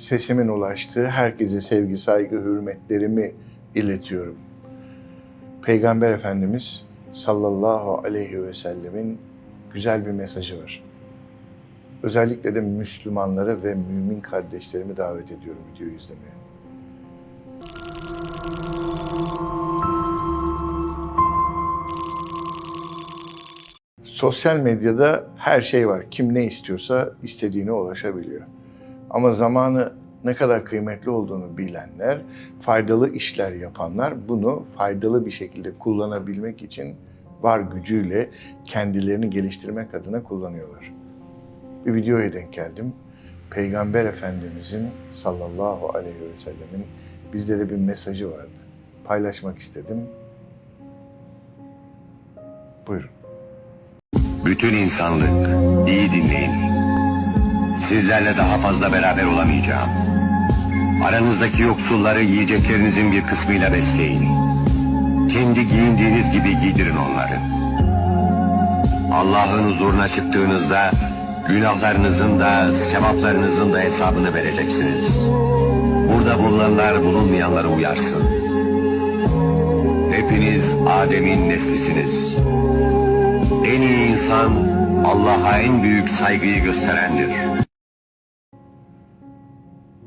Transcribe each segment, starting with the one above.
sesimin ulaştığı herkese sevgi, saygı, hürmetlerimi iletiyorum. Peygamber Efendimiz sallallahu aleyhi ve sellemin güzel bir mesajı var. Özellikle de Müslümanları ve mümin kardeşlerimi davet ediyorum videoyu izlemeye. Sosyal medyada her şey var. Kim ne istiyorsa istediğine ulaşabiliyor. Ama zamanı ne kadar kıymetli olduğunu bilenler, faydalı işler yapanlar bunu faydalı bir şekilde kullanabilmek için var gücüyle kendilerini geliştirmek adına kullanıyorlar. Bir videoya denk geldim. Peygamber Efendimizin sallallahu aleyhi ve sellemin bizlere bir mesajı vardı. Paylaşmak istedim. Buyurun. Bütün insanlık, iyi dinleyin. Sizlerle daha fazla beraber olamayacağım. Aranızdaki yoksulları yiyeceklerinizin bir kısmıyla besleyin. Kendi giyindiğiniz gibi giydirin onları. Allah'ın huzuruna çıktığınızda günahlarınızın da sevaplarınızın da hesabını vereceksiniz. Burada bulunanlar bulunmayanları uyarsın. Hepiniz Adem'in neslisiniz. En iyi insan Allah'a en büyük saygıyı gösterendir.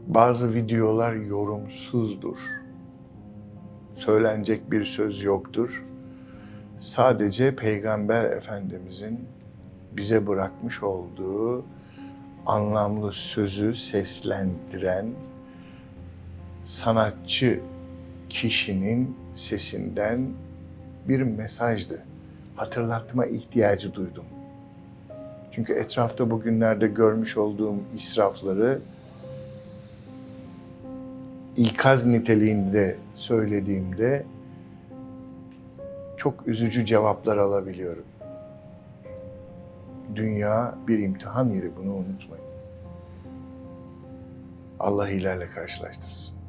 Bazı videolar yorumsuzdur. Söylenecek bir söz yoktur. Sadece Peygamber Efendimizin bize bırakmış olduğu anlamlı sözü seslendiren sanatçı kişinin sesinden bir mesajdı. Hatırlatma ihtiyacı duydum. Çünkü etrafta bugünlerde görmüş olduğum israfları ikaz niteliğinde söylediğimde çok üzücü cevaplar alabiliyorum. Dünya bir imtihan yeri bunu unutmayın. Allah ilerle karşılaştırsın.